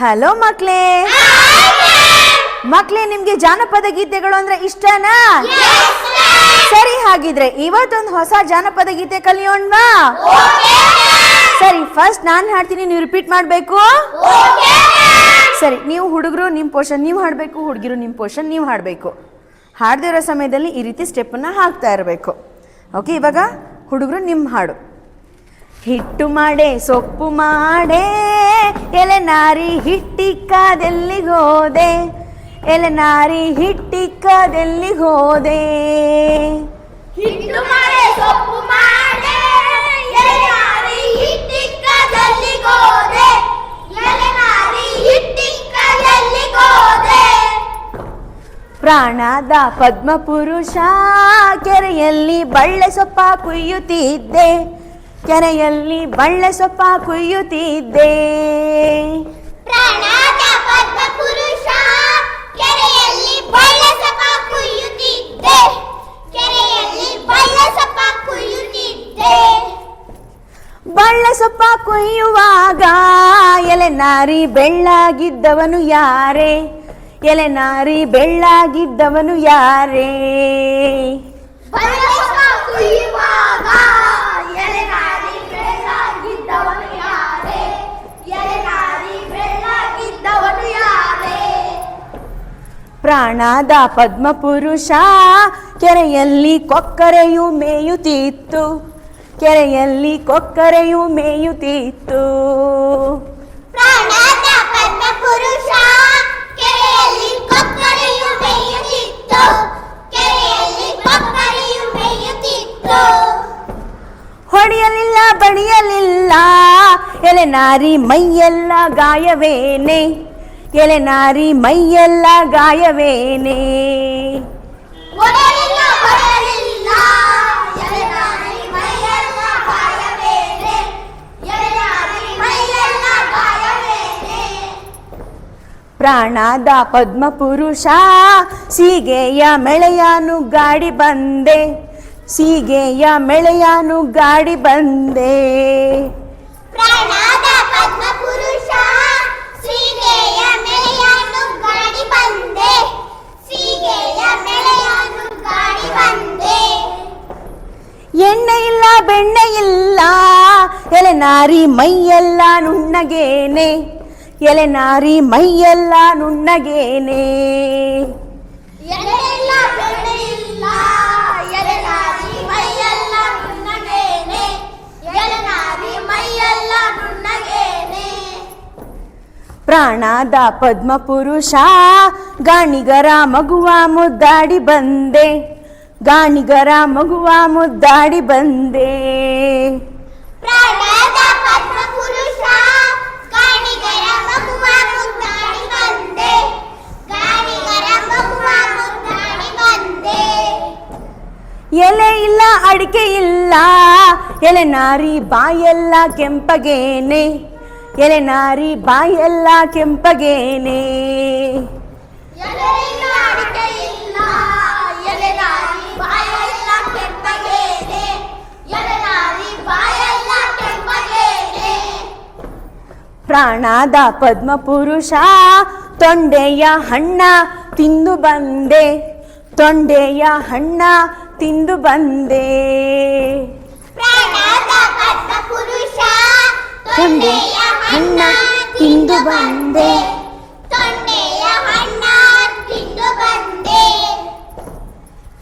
Hello ಮಕ್ಳೇ. ಮಕ್ಳೇ, ನಿಮ್ಗೆ ಜಾನಪದ ಗೀತೆಗಳು ಅಂದ್ರೆ ಇಷ್ಟನಾ? ಸರಿ, ಹಾಗಿದ್ರೆ ಇವತ್ತೊಂದು ಹೊಸ ಜಾನಪದ ಗೀತೆ ಕಲಿಯೋಣ್ವಾ? ಸರಿ ಫಸ್ಟ್ ನಾನು ಹಾಡ್ತೀನಿ, ನೀವು ರಿಪೀಟ್ ಮಾಡಬೇಕು? ಸರಿ, ನೀವು ಹುಡುಗರು ನಿಮ್ಮ ಪೋಷನ್ ನೀವು ಹಾಡಬೇಕು, ಹುಡುಗಿರು ನಿಮ್ಮ ಪೋಷನ್ ನೀವು ಹಾಡಬೇಕು. ಹಾಡ್ದಿರೋ ಸಮಯದಲ್ಲಿ ಈ ರೀತಿ ಸ್ಟೆಪ್ಪನ್ನು ಹಾಕ್ತಾ ಇರಬೇಕು. ಓಕೆ ಇವಾಗ ಹುಡುಗರು ನಿಮ್ಮ ಹಾಡು. ಹಿಟ್ಟು ಮಾಡೆ ಸೊಪ್ಪು ಮಾಡೆ ಎಲೆ ನಾರಿ ಹಿಟ್ಟಿಕ್ಕದೆಲ್ಲಿಗೋದೆ ಎಲೆ ನಾರಿ ಹಿಟ್ಟಿಕ್ಕದೆಲ್ಲಿಗೋದೆ ಹಿಟ್ಟು ಮಾಡೆ ಸೊಪ್ಪು ಮಾಡೆ ಹಿಟ್ಟಿಕ್ಕದಲ್ಲಿ ಗೋದೆ ಎಲೆನಾರಿ ಹಿಟ್ಟಿಕ್ಕದಲ್ಲಿ ಹೋದೆ? ಪ್ರಾಣದ ಪದ್ಮಪುರುಷ ಕೆರೆಯಲ್ಲಿ ಬಳ್ಳೆ ಸೊಪ್ಪ ಕುಯ್ಯುತ್ತಿದ್ದೆ. ಕೆರೆಯಲ್ಲಿ ಬಳ್ಳೆ ಸೊಪ್ಪ ಕುಯ್ಯುತ್ತಿದ್ದೆ. ಬಳ್ಳೆ ಸೊಪ್ಪ ಕುಯ್ಯುವಾಗ ಎಲೆ ನಾರಿ ಬೆಳ್ಳಾಗಿದ್ದವನು ಯಾರೇ? ಎಲೆ ನಾರಿ ಬೆಳ್ಳಾಗಿದ್ದವನು ಯಾರೇ? ಪ್ರಾಣದ ಪದ್ಮಪುರುಷ ಕೆರೆಯಲ್ಲಿ ಕೊಕ್ಕರೆಯು ಮೇಯುತ್ತಿತ್ತು. ಕೆರೆಯಲ್ಲಿ ಕೊಕ್ಕರೆಯು ಮೇಯುತ್ತಿತ್ತು. ಪ್ರಾಣದ ಪದ್ಮ ಪುರುಷ ಕೆರೆಯಲ್ಲಿ ಕೊಕ್ಕರೆಯು ಮೇಯುತ್ತಿತ್ತು. ಕೆರೆಯಲ್ಲಿ ಕೊಕ್ಕರೆಯು ಮೇಯುತ್ತಿತ್ತು. ಹೊಡೆಯಲಿಲ್ಲ ಬಡಿಯಲಿಲ್ಲ ಎಲೆ ನಾರಿ ಮೈಯೆಲ್ಲ ಗಾಯವೇನೆ. ಎಲೆ ನಾರಿ ಮೈಯೆಲ್ಲ ಗಾಯವೇನೆ. ಪ್ರಾಣಾದ ಹೊಡೆಯಲಿಲ್ಲ ಎಲೆನಾರಿ ಮೈಯೆಲ್ಲ ಗಾಯವೇನೆ. ಪ್ರಾಣದ ಪದ್ಮಪುರುಷ ಸೀಗೆಯ ಮೆಳೆಯಾನು ಗಾಡಿ ಬಂದೆ. ಸೀಗೆಯ ಮೆಳೆಯಾನು ಗಾಡಿ ಬಂದೆ. ಪ್ರಾಣದ ಪದ್ಮ ಬಂದೆ. ಗಾಡಿ ಬಂದೆ. ಎಣ್ಣೆ ಇಲ್ಲ ಬೆಣ್ಣೆ ಇಲ್ಲ ಎಲೆನಾರಿ ಮೈಯೆಲ್ಲ ನುಣ್ಣಗೇನೆ. ಎಲೆನಾರಿ ಮೈಯೆಲ್ಲ ನುಣ್ಣಗೇನೆ. ಪ್ರಾಣದ ಪದ್ಮ ಪುರುಷ ಗಾಣಿಗರ ಮಗುವ ಮುದ್ದಾಡಿ ಬಂದೆ. ಗಾಣಿಗರ ಮಗುವ ಮುದ್ದಾಡಿ ಬಂದೆ. ಎಲೆ ಇಲ್ಲ ಅಡಿಕೆ ಇಲ್ಲ ಎಲೆ ನಾರಿ ಬಾಯೆಲ್ಲ ಕೆಂಪಗೇನೆ. ಎಲೆ ನಾರಿ ಬಾಯೆಲ್ಲ ಕೆಂಪಗೇನೆ. ಪ್ರಾಣಾದ ಪದ್ಮ ಪುರುಷ ತೊಂಡೆಯ ಹಣ್ಣ ತಿಂದು ಬಂದೆ. ತೊಂಡೆಯ ಹಣ್ಣ ತಿಂದು ಬಂದೆ ಪ್ರಾಣದ ಪದ್ಮ ಪುರುಷ ತೊಂಡೆ ಹಣ್ಣ ತಿಂದು ಬಂದೆ.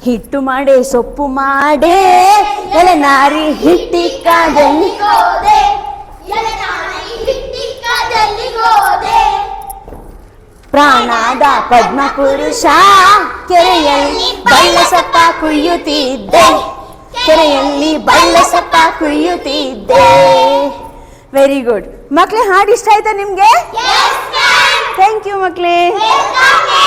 ಹಿಟ್ಟು ಮಾಡೆ ಸೊಪ್ಪು ಮಾಡೆ ಎಲೆನಾರಿ ಹಿಟ್ಟಿಕ್ಕದಲ್ಲಿ ಪ್ರಾಣದ ಪದ್ಮಪುರುಷ ಕೆರೆಯಲ್ಲಿ ಬಳ್ಳಸಪ್ಪ ಕುಯ್ಯುತ್ತಿದ್ದೆ. ಕೆರೆಯಲ್ಲಿ ಬಳ್ಳಸಪ್ಪ ಕುಯ್ಯುತ್ತಿದ್ದೆ ವೆರಿ ಗುಡ್ ಮಕ್ಳೆ ಹಾಡು ಇಷ್ಟ ಆಯ್ತಾ ನಿಮ್ಗೆ. Thank you ಮಕ್ಳೇ. Welcome,